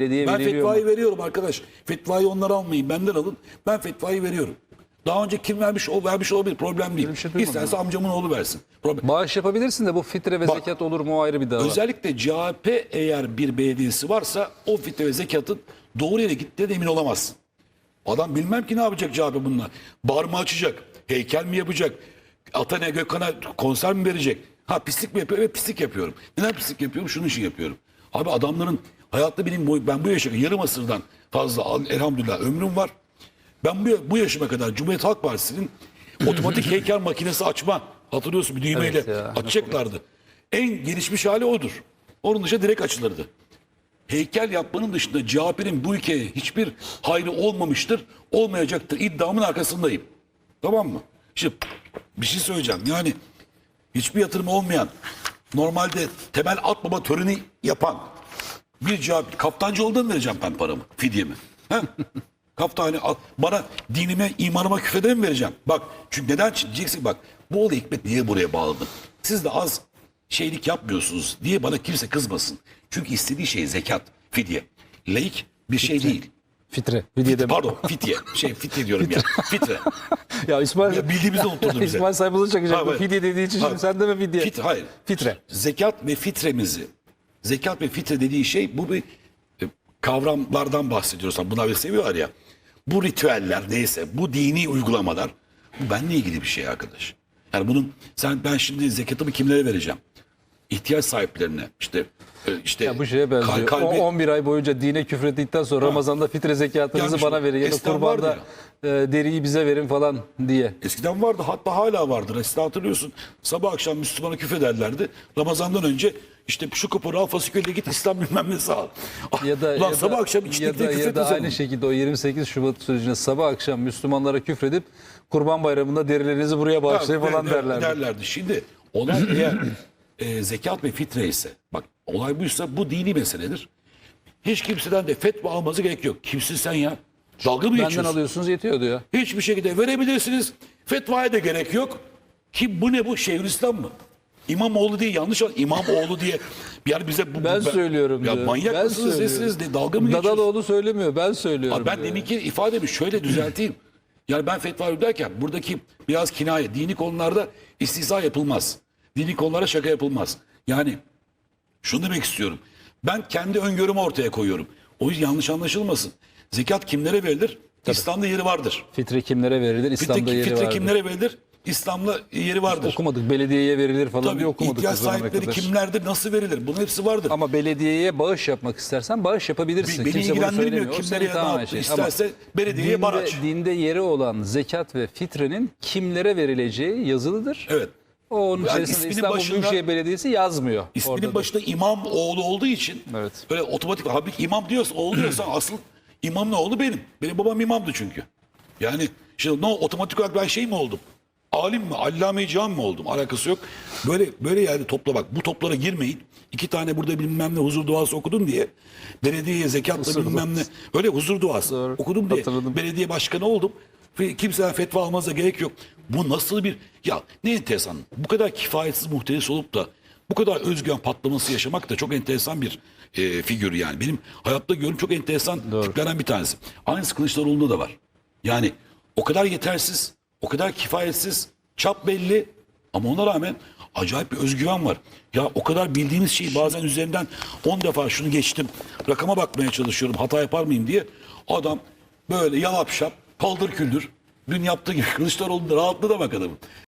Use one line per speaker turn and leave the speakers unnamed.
Ben fetvayı
mu?
veriyorum arkadaş. Fetvayı onlar almayın benden alın. Ben fetvayı veriyorum. Daha önce kim vermiş o vermiş olabilir problem değil.
şey
İsterse amcamın oğlu versin. Problem.
Bağış yapabilirsin de bu fitre ve
Bak-
zekat olur mu o ayrı bir dava.
Özellikle CHP eğer bir belediyesi varsa o fitre ve zekatın doğru yere gittiğine de emin olamazsın. Adam bilmem ki ne yapacak CHP bununla. Bar mı açacak? Heykel mi yapacak? Atana Gökhan'a konser mi verecek? Ha pislik mi yapıyor? Evet pislik yapıyorum. Neden pislik yapıyorum? Şunun için yapıyorum. Abi adamların hayatta benim bu, ben bu yaşa yarım asırdan fazla elhamdülillah ömrüm var. Ben bu, bu yaşıma kadar Cumhuriyet Halk Partisi'nin otomatik heykel makinesi açma hatırlıyorsun bir düğmeyle
Evet ya.
açacaklardı. En gelişmiş hali odur. Onun dışında direkt açılırdı heykel yapmanın dışında CHP'nin bu ülkeye hiçbir hayrı olmamıştır, olmayacaktır iddiamın arkasındayım. Tamam mı? Şimdi bir şey söyleyeceğim. Yani hiçbir yatırım olmayan, normalde temel atmama töreni yapan bir CHP, kaptancı olduğundan vereceğim ben paramı, fidyemi. He? Kaftani al- bana dinime, imanıma küfede mi vereceğim? Bak çünkü neden diyeceksin bak bu olayı Hikmet niye buraya bağladın? Siz de az şeylik yapmıyorsunuz diye bana kimse kızmasın. Çünkü istediği şey zekat, fidye. Laik bir şey değil.
Fitre. Fidye demek.
Pardon fidye. Şey fidye diyorum ya. Fitre.
Ya İsmail,
Ya bildiğimizi unutturdu bize.
İsmail sayfasını çakacak. Fidye dediği için şimdi sen deme fidye.
Fit, hayır.
Fitre.
Zekat ve fitremizi, zekat ve fitre dediği şey bu bir e, kavramlardan bahsediyoruz. Buna böyle seviyorlar ya. Bu ritüeller neyse, bu dini uygulamalar bu benimle ilgili bir şey arkadaş. Yani bunun sen ben şimdi zekatımı kimlere vereceğim? İhtiyaç sahiplerine işte e, işte
Ya bu şeye benziyor.
kal- kalbi-
O 11 ay boyunca dine küfrettikten sonra Ramazan'da fitre zekatınızı
Yani
bana verin ya da kurbanda e, deriyi bize verin falan diye.
Eskiden vardı hatta hala vardır. Eskiden hatırlıyorsun sabah akşam Müslümana küfrederlerdi. Ramazandan önce işte şu kuponu al fasikülde git İslam bilmem ne sağ ol.
Ya da,
Ulan
ya da,
sabah akşam
ya da, ya da aynı şekilde o 28 Şubat sürecinde sabah akşam Müslümanlara küfredip Kurban Bayramı'nda derilerinizi buraya bağışlayın
Ha,
falan
der-
derlerdi.
derlerdi. Şimdi olay eğer e, zekat ve fitre ise bak olay buysa bu dini meseledir. Hiç kimseden de fetva alması gerek yok. Kimsin sen ya? Dalga mı
Benden
geçiyorsun?
alıyorsunuz yetiyor diyor.
Hiçbir şekilde verebilirsiniz. Fetvaya da gerek yok. Ki bu ne bu? Şeyhülislam mı? İmamoğlu diye yanlış an İmamoğlu diye yani bize bu,
Ben
bu-
söylüyorum
Ya
diyor.
manyak
Ben
mısınız
söylüyorum.
nesiniz diye dalga mı geçiyorsunuz?
Dadaloğlu söylemiyor ben söylüyorum.
Abi ben
diyor.
deminki ifademi şöyle düzelteyim. Yani ben fetva ederken buradaki biraz kinaye, dini konularda istihza yapılmaz. Dini konulara şaka yapılmaz. Yani şunu demek istiyorum. Ben kendi öngörümü ortaya koyuyorum. O yüzden yanlış anlaşılmasın. Zekat kimlere verilir? İslam'da yeri vardır.
Fitre kimlere verilir? İslam'da
Fitre,
yeri
fitre
vardır.
kimlere verilir? İslam'da yeri vardır.
Okumadık. Belediyeye verilir falan
Tabii
diye okumadık.
ihtiyaç sahipleri
kadar.
kimlerdir, nasıl verilir? Bunun hepsi vardır.
Ama belediyeye bağış yapmak istersen bağış yapabilirsin.
Beni
Kimse
ilgilendirmiyor.
söylemiyor. O
Kim
senin
nereye ne yaptı
şey.
isterse
Ama
belediyeye
dinde,
baraç.
Dinde yeri olan zekat ve fitrenin kimlere verileceği yazılıdır.
Evet.
O onun
Yani
içerisinde İstanbul
başında-
Büyükşehir Belediyesi yazmıyor.
İsminin başında imam oğlu olduğu için
Evet.
böyle otomatik abi imam diyorsa oğlu diyorsa asıl imamın oğlu benim. Benim babam imamdı çünkü. Yani şimdi no otomatik olarak ben şey mi oldum? Alim mi? Allame-i cihan mı oldum? Alakası yok. Böyle böyle yani topla bak bu toplara girmeyin. İki tane burada bilmem ne huzur duası okudum diye belediyeye zekatla bilmem ne öyle huzur duası
Doğru.
okudum diye
Hatırladım.
belediye başkanı oldum. Ve kimseden fetva almanıza gerek yok. Bu nasıl bir ya ne enteresan. Bu kadar kifayetsiz muhteris olup da bu kadar özgüven patlaması yaşamak da çok enteresan bir e, figür yani. Benim hayatta gördüğüm çok enteresan tiplerden bir tanesi. Aynısı Kılıçdaroğlu'nda da var. Yani o kadar yetersiz, o kadar kifayetsiz, çap belli ama ona rağmen acayip bir özgüven var. Ya o kadar bildiğiniz şeyi bazen üzerinden 10 defa şunu geçtim. Rakama bakmaya çalışıyorum hata yapar mıyım diye. Adam böyle yalap şap, paldır küldür. Dün yaptığı gibi Kılıçdaroğlu'nda rahatlığı da bak adamın.